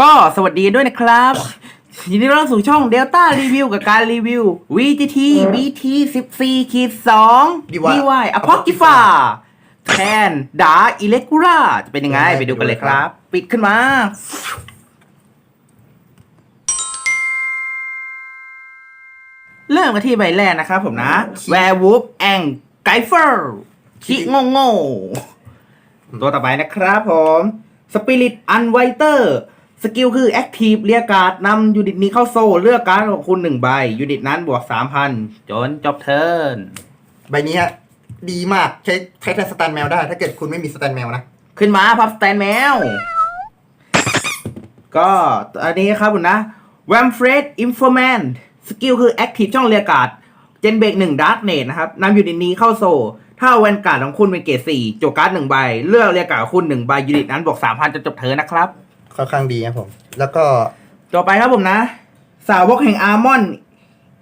ก็สวัสดีด้วยนะครับยินดีต้อนรับสู่ช่อง Delta Review กับการรีวิว VGT BT 14ขีด2 DY DY Apocrypha แทนดาอิเล็กูราจะเป็นยังไง ไปดูกันเลยครับ ปิดขึ้นมา เริ่มกันที่ใบแรกนะครับผมนะ Werewolf and Geyfer ชิโงโง่ตัวต่อไปนะครับผม Spirit Unwriter สกิลคือ Active เรียกการ์ดนำยูนิตนี้เข้าโซ่เลือกการ์ดของคุณหนึ่งใบ ยูนิตนั้นบวก3,000จนจบเทิร์นใบนี้ฮะดีมากใช้ใช้แทนสแตนแมวได้ ถ้าเกิดคุณไม่มีสแตนแมวนะ ขึ้นมาพับสแตนแมว ก็อันนี้ครับผมนะ w a m f r e d Informant สกิลคือ Active ช่องเรียกการ์ดเจนเบกหนึ่งดาร์กเนตนะครับนำยูนิตนี้เข้าโซ่ถ้าแวนการ์ดของคุณเป็นเกรดสี่โจกการ์ดหนึ่งใบ เลือกเรียกการ์ดของคุณหนึ่งใบยูนิตนั้นบวก3,000จนจบเทิร์นนะครับ ค่อนข้างดีครับผม แล้วก็ต่อไปครับผมนะ สาวกแห่งอาร์มอน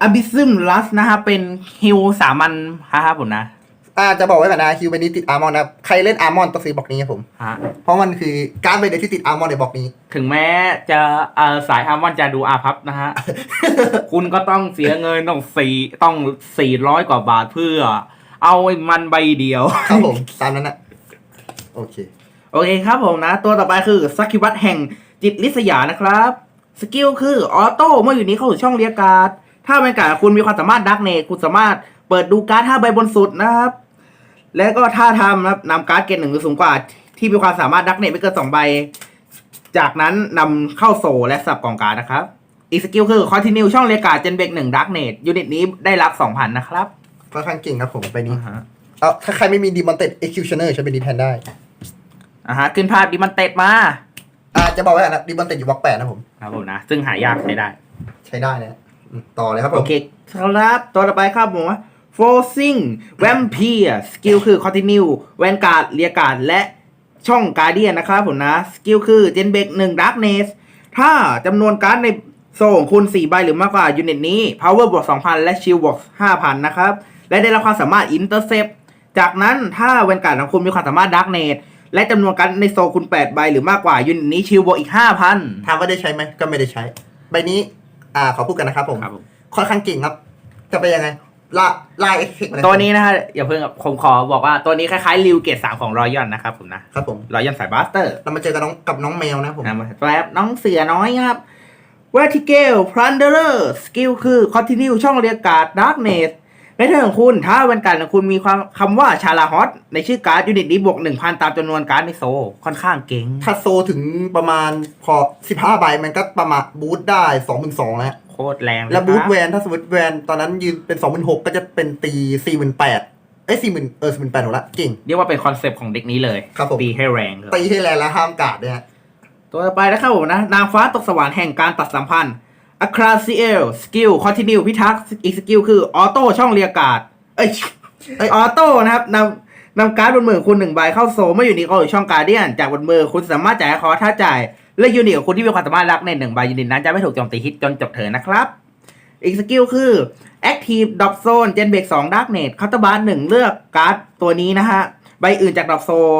อบิซึมลัสนะครับเป็นฮิวสามัญครับผมนะอาจะบอกไว้ก่อนนะคิวใบนี้ติดอาร์มอนนะครับใครเล่นอาร์มอนต้องซื้อบล็อกนี้ครับผม ฮะ เพราะมันคือการ์ดใบเดียวที่ติดอาร์มอนในบล็อกนี้ ถึงแม้จะเอ่อสายอาร์มอนจะดูอาพับนะฮะ คุณก็ต้องเสียเงินต้องสี่ต้องสี่ร้อยกว่าบาทเพื่อ เอาไอ้มันใบเดียว ครับผม ตามนั้นนะโอเค โอเคครับผมนะ ตัวต่อไปคือสักคิวัตแห่งจิตลิษยานะครับ สกิลคือออโต้เมื่ออยู่นี้เข้าสู่ช่องเรียกการ์ด ถ้าเป็นการดคุณมีความสามารถดักเนตคุณสามารถเปิดดูการ์ดห้าใบบนสุดนะครับ แล้วก็ถ้าทำนะครับนำการ์ดเกณฑ์หนึ่งหรือสูงกว่า ที่มีความสามารถดักเนตไม่เกินสองใบ จากนั้นนำเข้าโซลและสับกองการดนะครับ อีกสกิลคือคอนติเนียช่องเรียกการ์ดเจนเบกหนึ่งดักเนตยูนิตนี้ได้รับสองพันนะครับค่อนข้างเก่งครับผมใบนี้เออถ้าใครไม่มีดีมอนเต็ดเอ็กคิวชันเนอร์ใช้ใบนี้แทนได้ อ่าฮะขึ้นภาพดิมันเต็ดมาอาจะบอกไว้ก่อนนะดีมอนเต็ดอยู่บล็อกแปดนะผม ครับผมนะ ซึ่งหายากใช้ได้ ใช้ได้นะอืมต่อเลยครับผโอมเคครับ ตัวต่อไปครับผมว่า forcing vampire สกิลคือ continue vanguard เรียการและช่อง guardian นะครับผมนะ สกิลคือ gen b e k 1 darkness ถ้าจำนวนการ์ดในโซ่ของคุณ 4 ใบหรือมากกว่ายูนิตนี้ power บวก 2,000 และ shield บวก 5,000 นะครับ และได้รับความสามารถ intercept จากนั้นถ้าแวนการ์ดของคุณมีความสามารถ darkness และจำนวนการ์ดในโซ่คุณ8ใบหรือมากกว่ายูนิตนี้ shield บวกอีก5,000ถามว่าได้ใช้ไหมก็ไม่ได้ใช้ ใบนี้ อ่าขอพูดกันนะครับผมครับผมค่อนข้างเก่งครับ จะไปยังไงลาลายเอ็กซ์ตัวนี้นะฮะอย่าเพิ่งผมขอบอกว่าตัวนี้คล้ายๆริวเกตสามของรอยอนนะครับผมนะครับผมรอยอนสายบัสเตอร์เรามาเจอกับน้องกับน้องแมวนะผมนะมาแป๊บน้องเสือน้อยครับ Vertical Plunderer สกิลคือ Continue ช่องเรียกการ์ด Darkness ในเทิร์นของคุณถ้าวันการของคุณมีความคำว่าชาลาฮอตในชื่อการ์ดยูนิตนี้บวก1,000ตามจำนวนการ์ดในโซค่อนข้างเก่งถ้าโซถึงประมาณพอสิบห้าใบมันก็ประมาณบูทได้สองหมื่นสองแล้วโคตรแรงเยแล้วบูทครับแวนถ้าสมมติแวนตอนนั้นยืนเป็นสองหมื่นหกก็จะเป็นตีสี่หมื่นแปดเอ้ยสี่หมื่นเออสี่หมื่นแปดหมดละเก่งเรียกว่าเป็นคอนเซปต์ของเด็กนี้เลยครับผมตีให้แรงเลยตีให้แรงและห้ามกาดเนี่ยฮะตัวต่อไปนะครับผมนะนางฟ้าตกสวรรค์แห่งการตัดสัมพันธ์ อะคราซิเอลสกิลคอนติเนียพิทักษ์อีกสกิลคือออโต้ช่องเรียกการ์ดเอ้ยเอ้ยออโต้นะครับนำนำการ์ดบนมือคุณหนึ่งใบเข้าโซลเมื่ออยู่นี้ก็อยู่ช่องการเดียนจากบนมือคุณสามารถจ่ายคอร์สถ้าจ่ายและยูนิตของคุณที่มีความสามารถรักในหนึ่งใบยูนิตนั้นจะไม่ถูกโจมตีฮิตจนจบเถินนะครับ อีกสกิลคือ Active Drop Zone Gen Break 2 Darknet คัตเตอร์บาร์หนึ่งเลือกการ์ดตัวนี้นะฮะใบอื่นจาก Drop Zone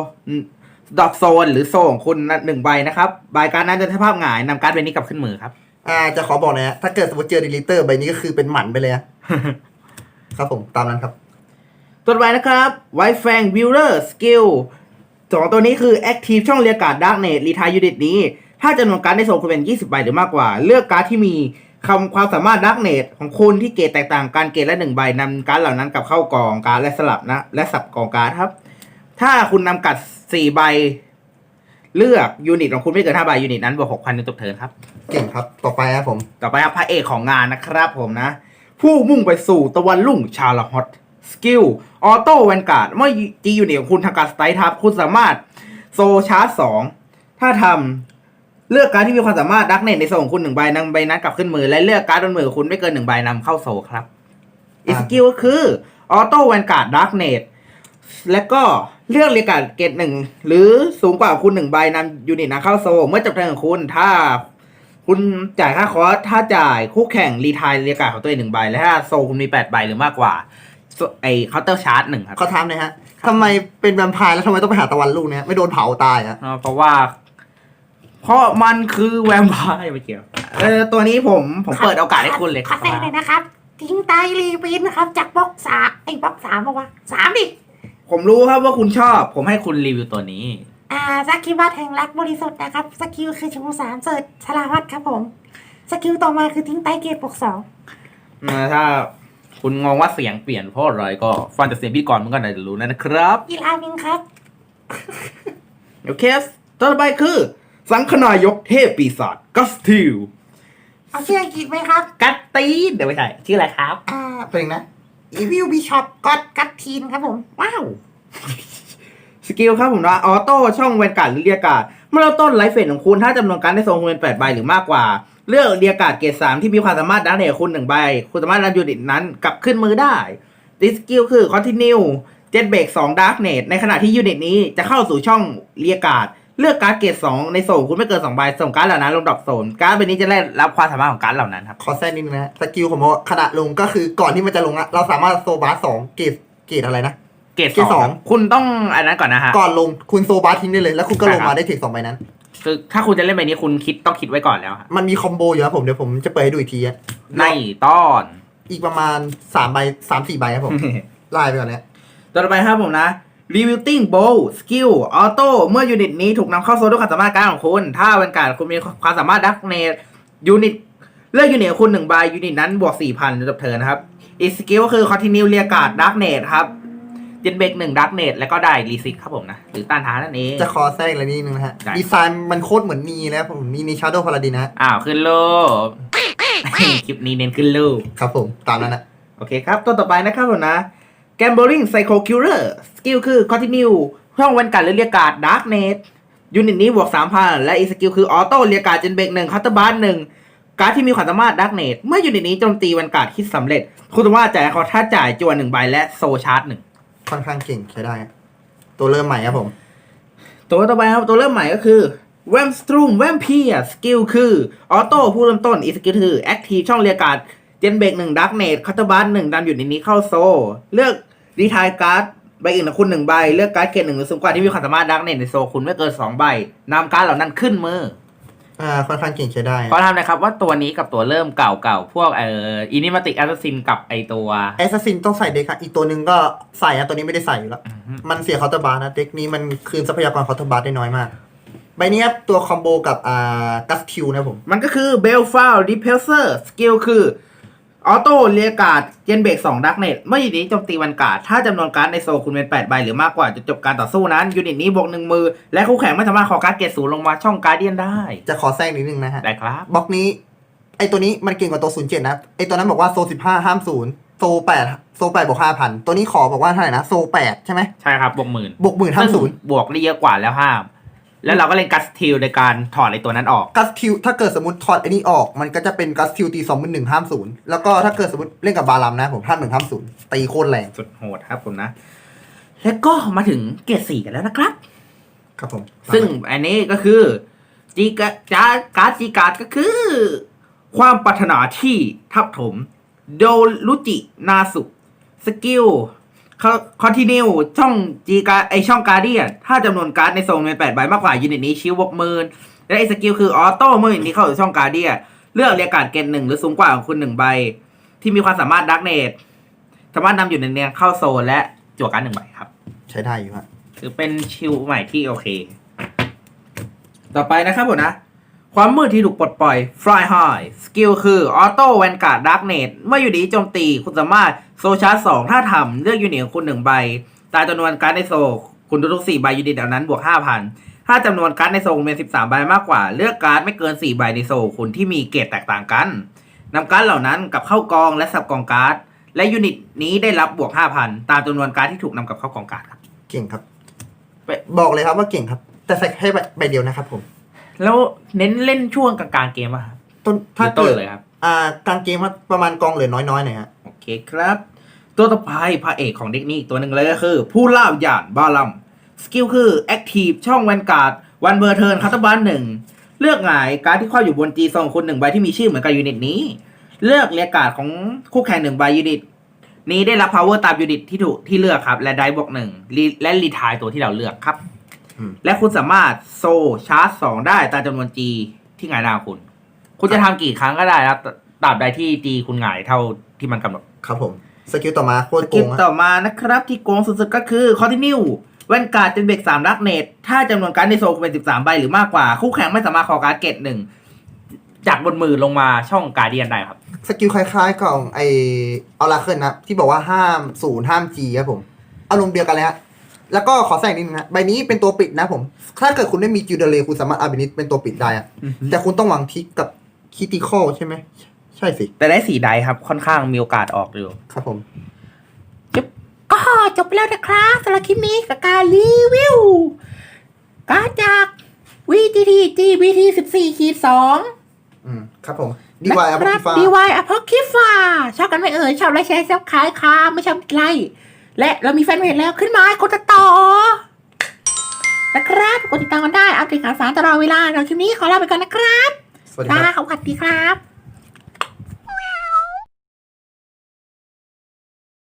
Drop Zone หรือโซนของคุณหนึ่งใบนะครับใบการ์ดนั้นจะสภาพหงายนำการ์ดใบนี้กลับขึ้นมือครับ อ่าจะขอบอกนะฮะถ้าเกิดสมมติเจอดีลิเตอร์ใบนี้ก็คือเป็นหมันไปเลยฮะครับผมตามนั้นครับ ตัวต่อไปนะครับ White Fang Viewer Skill สองตัวนี้คือ Active ช่องเรียกการด Darknet รีทายยูนิตนี้ ถ้าจำนวนการ์ดในโซนคุณเป็น 20 ใบหรือมากกว่า เลือกการ์ดที่มีคำความสามารถ Darknet ของคุณที่เกรดแตกต่างกันเกรดละหนึ่งใบนำการ์ดเหล่านั้นกลับเข้ากองการ์ดและสลับนะ และสับกองการ์ดครับ ถ้าคุณนำกัด4ใบ เลือกยูนิตของคุณไม่เกิน5ใบยูนิตนั้นบวก6,000ในจบเทิร์นครับ เก่งครับ ต่อไปครับผม ต่อไปครับพระเอกของงานนะครับผมนะ ผู้มุ่งไปสู่ตะวันรุ่งชาลาฮอตสกิลออโต้แวนการ์ดเมื่อจีอยู่เหนือคุณทำการสไตล์ทับคุณสามารถโซชาร์จสองถ้าทำเลือกการดที่มีความสามารถดักเน็ตในโซนของคุณหนึ่งใบนำใบนั้นกลับขึ้นมือ และเลือกการดบนมือของคุณไม่เกินหนึ่งใบนำเข้าโซครับอีกสกิลก็คือออโต้แวนการ์ดดักเน็ตแล้วก็ เลือกเรียกการดเกตหนึ่งหรือสูงกว่าคุณหนึ่งใบนำยูนิตนั้นเข้าโซ เมื่อจบเทิร์นของคุณถ้า คุณจ่ายค่าคอร์สถ้าจ่ายคู่แข่งรีทายเรียกการดของตัวเองหนึ่งใบและถ้าโซลคุณมีแปดใบหรือมากกว่าโซไอเคาน์เตอร์ชาร์จหนึ่งครับขอถามหน่อยฮะทำไมเป็นแวมไพร์แล้วทำไมต้องไปหาตะวันลูกเนี่ยไม่โดนเผาตายอะอ่าเพราะว่า เพราะมันคือแวมไพร์ไม่เกี่ยวเออตัวนี้ผมผมเปิดโอกาสให้คุณเลยคขรัอบ แซงเลยนะครับ ทิ้งไตรีวินนะครับ จากบล็อกสามไอ้บล็อกสามบอกว่าสามดิ ผมรู้ครับว่าคุณชอบ ผมให้คุณรีวิวตัวนี้ อ่าสกิลบัตแห่งรักบริสุทธิ์นะครับสกิลคือชูสามเสิร์ชชลาวัตครับผมสกิลต่อมาคือทิ้งไตเกตบวกสองนะถ้าคุณงงว่าเสียงเปลี่ยนเพราะอะไรก็ฟังจากเสียงพี่ก่อนมันก็น่าจะรู้นะครับอีลาวินครับ โอเคต่อไปคือ สังขนายกเทพปีศาจกัสติลเอาชื่ออังกฤษไหมครับ กัตตีนเดี๋ยวไม่ใช่ชื่ออะไรครับ อ่าเป็นนะ อีวิวบิชอปก็อดกัตทีนครับผม ว้าวสกิลครับผมนะออโต้ช่องเวนการ์ดหรือเรียกการ์ดเมื่อเราต้นไลฟ์เฟสของคุณถ้าจำนวนการได้ทรงเป็นแปดใบหรือมากกว่า เลือกเรียกการ์ดเกรดสามที่มีความสามารถดันเนคุณหนึ่งใบ คุณสามารถดันยูนิตนั้นกลับขึ้นมือได้ดิสกิลคือคอนติเนียลเจ็ดเบรกสองดาร์กเนตในขณะที่ยูนิตนี้จะเข้าสู่ช่องเรียกการ์ด เลือกการ์ดเกรดสองในโซนคุณไม่เกินสองใบส่งการ์ดเหล่านั้นลงดรอปโซนการ์ดใบนี้จะได้รับความสามารถของการ์ดเหล่านั้นครับขอแทรกนิดนึงนะสกิลของผมว่าขณะลงก็คือก่อนที่มันจะลงอะเราสามารถโซบาสสองเกรดเกรดอะไรนะ เกรดเกรดสสอองง คุณต้องอันนั้นก่อนนะฮะ ก่อนลงคุณโซบาทิ้งได้เลย แล้วคุณก็ใช่ลงครับมาได้เทคสองใบนั้น คือถ้าคุณจะเล่นใบนี้คุณคิดต้องคิดไว้ก่อนแล้วฮะมันมีคอมโบอยู่ครับผมเดี๋ยวผมจะเปิดให้ดูอีกทีอะในตอน อีกประมาณสามใบสามสี่ใบครับผมไล่ไปก่อนนะต่อไปครับผมนะ Rebuilding Bow Skill Auto เมื่อยูนิตนี้ถูกนำเข้าโซนด้วยความสามารถการดของคุณ ถ้าเป็นการคุณมีความสามารถดักเนตยูนิตเลือกยูนิตของคุณหนึ่งใบยูนิตนั้นบวกสี่พันจบเทิร์นนะครับ อีกสกิลก็คือ Continue เรียกาดดักเนตครับเจนเบกหนึ่งดักเนตแล้วก็ได้รีซิกครับผมนะ หรือต้านทานนั่นเอง จะขอแทรกอะไรนิดนึงนะฮะ ได้ ดีไซน์มันโคตรเหมือนนีนะครับผมนีนีชาร์โดพาราดินนะฮะอ้าว ขึ้นโลก คลิปนี้เน้นขึ้นโลก ครับผมตามนั้นนะ โอเคครับ ตัวต่อไปนะครับผมนะ Gambling Psycho Killer สกิลคือ Continue ช่องวันการหรือเรียกการ์ด Darknet ยูนิตนี้บวก 3,000 และอีกสกิลคือออโต้เรียกการ์ดเจนเบกหนึ่งคัตเตอร์บาร์หนึ่งการ์ดที่มีความสามารถ Darknet เมื่อยูนิตนี้โจมตีวันการ์ดคิดสำเร็จ คุณสามารถจ่ายเขาถ้าจ่ายจวนหนึ่งใบและโซชาร์จหนึ่งค่อนข้างเก่งใช้ได้ฮะตัวเริ่มใหม่ครับผม ตัวต่อไปครับตัวเริ่มใหม่ก็คือ w a m s t r o o m v a m p i r e สกิลคือออโต้ผู้เริ่มต้นอีกสกิลคือ Active ช่องเรียกการ์ด เจนเบกหนึ่งดักเนตคัตเตอร์บาร์หนึ่งดันอยู่ในนี้เข้าโซ เลือกรีทายการ์ดใบอื่นของคุณหนึ่งใบ เลือกการ์ดเกรดหนึ่งหรือสูงกว่าที่มีความสามารถดักเนตในโซคุณไม่เกินสองใบนำการ์ดเหล่านั้นขึ้นมืออ่าค่อนข้างเก่งใช้ได้ขอทำนะครับว่าตัวนี้กับตัวเริ่มเก่าๆ พวกเอ่ออินิมาติกแอสซินกับไอตัวแอสซัสซินต้องใส่เด็กครับอีกตัวหนึ่งก็ใส่อะตัวนี้ไม่ได้ใส่อยู่แล้ว มันเสียเคาน์เตอร์บาร์นะเด็กนี้มันคืนทรัพยากรเคาน์เตอร์บาร์ได้น้อยมากใบนี้ครับตัวคอมโบกับอ่ากัสคิวนะครับผม มันก็คือเบลฟาวดิเพลเซอร์สกิลคือ ออโต้เรียกการ์ดเจนเบรกสองดักเน็ตเมื่ออยู่นี้โจมตีวันการ์ดถ้าจำนวนการ์ดในโซลคุณเป็น 8 ใบหรือมากกว่าจะจบการต่อสู้นั้น ยูนิตนี้บวกหนึ่งมือ และคู่แข่งไม่สามารถขอการ์ดเกรดศูนย์ลงมาช่องการ์เดียนได้ จะขอแทรกนิดนึงนะฮะได้ครับบล็อกนี้ไอตัวนี้มันเก่งกว่าตัวศูนย์เจ็ดนะไอตัวนั้นบอกว่าโซสิบห้าห้ามศูนย์โซแปดโซแปดบวกห้าพันตัวนี้ขอบอกว่าเท่าไหร่นะโซแปดใช่ไหมใช่ครับบวกหมื่นบวกหมื่นห้ามศูนย์บวกได้เยอะกว่าแล้วห้าม แล้วเราก็เล่นกัสทิลในการถอดไอตัวนั้นออก กัสทิวถ้าเกิดสมมติถอดไอ้นี้ออก มันก็จะเป็นกัสทิวตีสองหมื่นหนึ่งห้ามศูนย์แล้วก็ถ้าเกิดสมมติเล่นกับบาลัมนะผมห้ามหนึ่งห้ามศูนย์ตีโคตรแรงสุดโหดครับผมนะ แล้วก็มาถึงเกรดสี่กันแล้วนะครับ ครับผมซึ่งอันนี้ก็คือจีกะจาการ์ดจีการ์ดก็คือ ความปรารถนาที่ทับถม โดรุจินาสุสกิล คอนติเนียช่องจีการไอช่องการเดียนถ้าจำนวนการ์ดในโซนเป็นแปดใบมากกว่ายูนิตนี้ชิวบวกหมื่นและไอสกิลคือออโต้เมื่อยูนิตนี้เข้าสู่ช่องการเดียนเลือกเรียกการ์ดเกณฑ์หนึ่งหรือสูงกว่าของคุณหนึ่งใบ ที่มีความสามารถดักเนตสามารถนำอยู่ในเนียเข้าโซนและจั่วการ์ดหนึ่งใบครับ ใช้ได้อยู่ฮะคือเป็นชิลใหม่ที่โอเค ต่อไปนะครับผมนะ ความมืดที่ถูกปลดปล่อย Fly High สกิลคือออโต้แวนการ์ดดักเนตเมื่ออยู่ดีโจมตีคุณสามารถโซชาร์จสองถ้าทำเลือกยูนิตของคุณหนึ่งใบ ตามจำนวนการ์ดในโซ คุณทุกๆสี่ใบยูนิตเหล่านั้นบวกห้าพันถ้าจำนวนการ์ดในโซเป็นสิบสามใบมากกว่า เลือกการ์ดไม่เกินสี่ใบในโซคุณที่มีเกรดแตกต่างกันนำการ์ดเหล่านั้นกับเข้ากองและสับกองการ์ดและยูนิตนี้ได้รับบวกห้าพันตามจำนวนการ์ดที่ถูกนำกับเข้ากองการ์ดครับเก่งครับ บอกเลยครับว่าเก่งครับ แต่ใส่แค่ใบใบเดียวนะครับผม แล้วเน้นเล่นช่วงกลางๆเกมอะครับต้นถ้าถ้าต้นเกิดเลยครับ อ่ากลางเกมว่าประมาณกองเหลือน้อยๆหน่อยฮะโอเคครับ ตัวต่อไปพระเอกของเด็กนี้อีกตัวหนึ่งเลยก็คือ ผู้ล่าหยานบาลัมสกิลคือ Active ช่องแวนการ์ดวันเบอร์เทิร์นคัตเตอร์บานหนึ่งเลือกหงายการดที่ครอบอยู่บนจีซองคุณหนึ่งใบที่มีชื่อเหมือนกับยูนิตนี้ เลือกเรียกการ์ดของคู่แข่งหนึ่งใบยูนิต นี้ได้รับ power ตามยูนิตที่ถูกที่เลือกครับ และได้บวกหนึ่งและรีทายตัวที่เราเลือกครับ อืม และคุณสามารถโซชาร์จสองได้ตามจำนวน G ที่หงายหน้าคุณ คุณจะทำกี่ครั้งก็ได้นะตราบใดที่ G คุณหงายเท่าที่มันกำหนด ครับผมสกิลต่อมาโคตรสโกกิลงอะต่อมานะครับที่โกงสุดๆก็คือ Continue แว่นการ์ดจนเบรกสามดักเนต ถ้าจำนวนการ์ดในโซลคุณเป็นสิบสามใบหรือมากกว่า คู่แข่งไม่สามารถขอการ์ดเกตหนึ่งจากบนมือลงมาช่องการเดียนได้ครับ สกิลคล้ายๆของไอออราเคิลนะที่บอกว่าห้ามศูนย์ห้ามจีครับผมอารมณ์เดียวกันเลยฮะ แล้วก็ขอแทรกนิดนึงนะใบนี้เป็นตัวปิดนะผม ถ้าเกิดคุณได้มีจิวเดเลคุณสามารถอาบินิตเป็นตัวปิดได้อะแต่คุณต้องหวังทิกกับคิติคอลใช่ไหม ใช่สิ แต่ได้สี่ไดครับค่อนข้างมีโอกาสออกอยู่ ครับผม ก็จบไปแล้วนะครับสำหรับคลิปนี้กับการรีวิว การดจาก VTT GBT 14ขีด2อืม ครับผมดีวายอัพนะคฟ้ารับ DY a p o c r y p h a ชอบกันไหมเอ่ย ชอบไลค์แชร์ซับขายค่ะไม่ชอบไลค์ และเรามีแฟนเพจแล้วขึ้นมาให้กดติดต่อนะครับกดติดตามกันได้ อัปเดตข่าวสารตลอดเวลาเราคลิปนี้ขอลาไปก่อนนะครับสวัสดีครับลาสวัสดีครับ